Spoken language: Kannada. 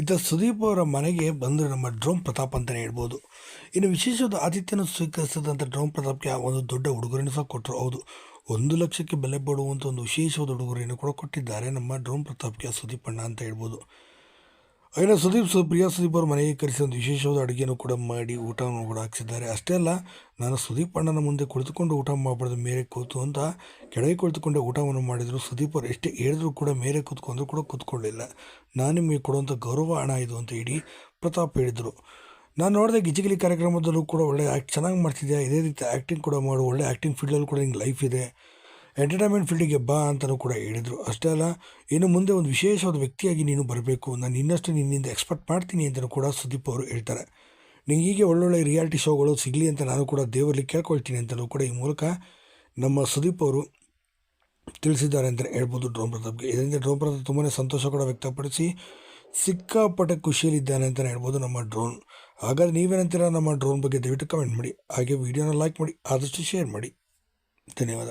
ಇತ್ತ ಸುದೀಪ್ ಅವರ ಮನೆಗೆ ಬಂದು ನಮ್ಮ ಡ್ರೋನ್ ಪ್ರತಾಪ್ ಅಂತಲೇ ಹೇಳ್ಬೋದು. ಇನ್ನು ವಿಶೇಷವಾದ ಆತಿಥ್ಯನ ಸ್ವೀಕರಿಸಿದಂಥ ಡ್ರೋನ್ ಪ್ರತಾಪ್ಗೆ ಒಂದು ದೊಡ್ಡ ಉಡುಗೊರೆಯನ್ನು ಸಹ ಕೊಟ್ಟರು ಹೌದು, ಒಂದು ಲಕ್ಷಕ್ಕೆ ಬೆಲೆ ಬಾಡುವಂಥ ಒಂದು ವಿಶೇಷವಾದ ಉಡುಗೊರೆಯನ್ನು ಕೂಡ ಕೊಟ್ಟಿದ್ದಾರೆ ನಮ್ಮ ಡ್ರೋನ್ ಪ್ರತಾಪ್ಗೆ ಸುದೀಪ್ ಅಣ್ಣ ಅಂತ ಹೇಳ್ಬೋದು. ಇನ್ನು ಸುದೀಪ್ ಪ್ರಿಯಾ ಸುದೀಪ್ ಅವರು ಮನೆಗೆ ಕರೆಸಿ ಒಂದು ವಿಶೇಷವಾದ ಅಡುಗೆಯನ್ನು ಕೂಡ ಮಾಡಿ ಊಟವನ್ನು ಕೂಡ ಹಾಕ್ಸಿದ್ದಾರೆ. ಅಷ್ಟೇ ಅಲ್ಲ, ನಾನು ಸುದೀಪ್ ಅಣ್ಣನ ಮುಂದೆ ಕುಳಿತುಕೊಂಡು ಊಟ ಮಾಡಬಾರ್ದು, ಮೇರೆ ಕೂತು ಅಂತ ಕೆಳಗೆ ಕುಳಿತುಕೊಂಡೆ ಊಟವನ್ನು ಮಾಡಿದರು. ಸುದೀಪ್ ಅವರು ಎಷ್ಟೇ ಹೇಳಿದ್ರು ಕೂಡ ಮೇರೆ ಕೂತ್ಕೊಂಡ್ರು ಕೂಡ ಕೂತ್ಕೊಳ್ಳಿಲ್ಲ. ನಾನು ನಿಮಗೆ ಕೊಡುವಂಥ ಗೌರವ ಹಣ ಇದು ಅಂತ ಇಡೀ ಪ್ರತಾಪ್ ಹೇಳಿದರು. ನಾನು ನೋಡಿದೆ ಗಿಜಿಗಿಲಿ ಕಾರ್ಯಕ್ರಮದಲ್ಲೂ ಕೂಡ ಒಳ್ಳೆ ಆ್ಯಕ್ಟ್ ಚೆನ್ನಾಗಿ ಮಾಡ್ತಿದ್ದೆ ಇದೇ ರೀತಿ ಆ್ಯಕ್ಟಿಂಗ್ ಕೂಡ ಮಾಡು, ಒಳ್ಳೆ ಆ್ಯಕ್ಟಿಂಗ್ ಫೀಲ್ಡಲ್ಲೂ ಕೂಡ ನಿಂಗೆ ಲೈಫ್ ಇದೆ. ಎಂಟರ್ಟೈನ್ಮೆಂಟ್ ಫೀಲ್ಡಿಗೆ ಬಾ ಅಂತಲೂ ಕೂಡ ಹೇಳಿದರು. ಅಷ್ಟೇ ಅಲ್ಲ, ಇನ್ನು ಮುಂದೆ ಒಂದು ವಿಶೇಷವಾದ ವ್ಯಕ್ತಿಯಾಗಿ ನೀನು ಬರಬೇಕು. ನಾನು ಇನ್ನಷ್ಟು ನಿನ್ನಿಂದ ಎಕ್ಸ್ಪೆಕ್ಟ್ ಮಾಡ್ತೀನಿ ಅಂತಲೂ ಕೂಡ ಸುದೀಪ್ ಅವರು ಹೇಳ್ತಾರೆ. ನಿಂಗೆ ಹೀಗೆ ಒಳ್ಳೊಳ್ಳೆ ರಿಯಾಲಿಟಿ ಶೋಗಳು ಸಿಗಲಿ ಅಂತ ನಾನು ಕೂಡ ದೇವರಲ್ಲಿ ಕೇಳ್ಕೊಳ್ತೀನಿ ಅಂತಲೂ ಕೂಡ ಈ ಮೂಲಕ ನಮ್ಮ ಸುದೀಪ್ ಅವರು ತಿಳಿಸಿದ್ದಾರೆ ಅಂತಲೇ ಹೇಳ್ಬೋದು ಡ್ರೋನ್ ಪ್ರತಾಪ್ಗೆ ಇದರಿಂದ ಡ್ರೋನ್ ಪ್ರತಾಪ್ ತುಂಬಾ ಸಂತೋಷ ಕೂಡ ವ್ಯಕ್ತಪಡಿಸಿ ಸಿಕ್ಕಾಪಟ್ಟೆ ಖುಷಿಯಲ್ಲಿದ್ದಾನೆ ಅಂತಲೇ ಹೇಳ್ಬೋದು ನಮ್ಮ ಡ್ರೋನ್. ಹಾಗಾದ್ರೆ ನೀವೇನಂತೀರ ನಮ್ಮ ಡ್ರೋನ್ ಬಗ್ಗೆ ದಯವಿಟ್ಟು ಕಮೆಂಟ್ ಮಾಡಿ. ಹಾಗೆ ವಿಡಿಯೋನ ಲೈಕ್ ಮಾಡಿ, ಆದಷ್ಟು ಶೇರ್ ಮಾಡಿ. ಧನ್ಯವಾದ.